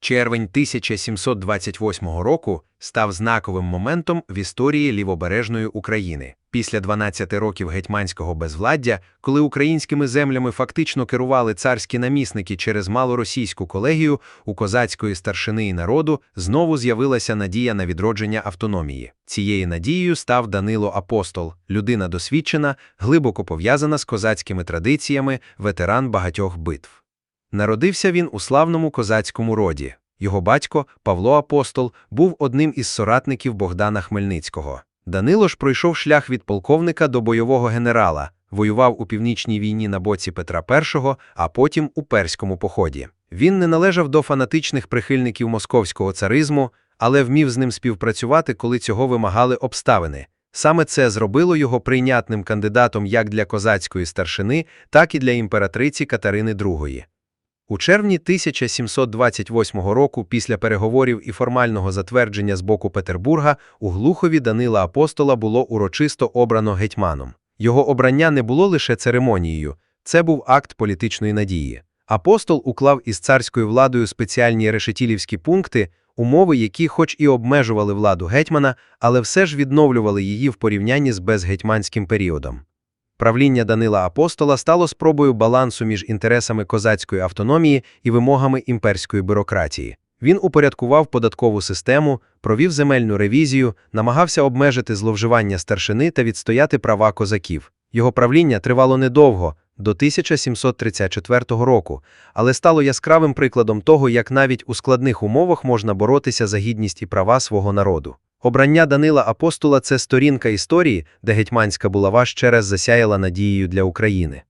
Червень 1728 року став знаковим моментом в історії лівобережної України. Після 12 років гетьманського безвладдя, коли українськими землями фактично керували царські намісники через малоросійську колегію, у козацької старшини і народу знову з'явилася надія на відродження автономії. Цією надією став Данило Апостол, людина досвідчена, глибоко пов'язана з козацькими традиціями, ветеран багатьох битв. Народився він у славному козацькому роді. Його батько, Павло Апостол, був одним із соратників Богдана Хмельницького. Данило ж пройшов шлях від полковника до бойового генерала, воював у північній війні на боці Петра І, а потім у перському поході. Він не належав до фанатичних прихильників московського царизму, але вмів з ним співпрацювати, коли цього вимагали обставини. Саме це зробило його прийнятним кандидатом як для козацької старшини, так і для імператриці Катерини II. У червні 1728 року, після переговорів і формального затвердження з боку Петербурга, у Глухові Данила Апостола було урочисто обрано гетьманом. Його обрання не було лише церемонією, це був акт політичної надії. Апостол уклав із царською владою спеціальні решетілівські пункти, умови, які хоч і обмежували владу гетьмана, але все ж відновлювали її в порівнянні з безгетьманським періодом. Правління Данила Апостола стало спробою балансу між інтересами козацької автономії і вимогами імперської бюрократії. Він упорядкував податкову систему, провів земельну ревізію, намагався обмежити зловживання старшини та відстояти права козаків. Його правління тривало недовго, до 1734 року, але стало яскравим прикладом того, як навіть у складних умовах можна боротися за гідність і права свого народу. Обрання Данила Апостола це сторінка історії, де гетьманська булава ще раз засяяла надією для України.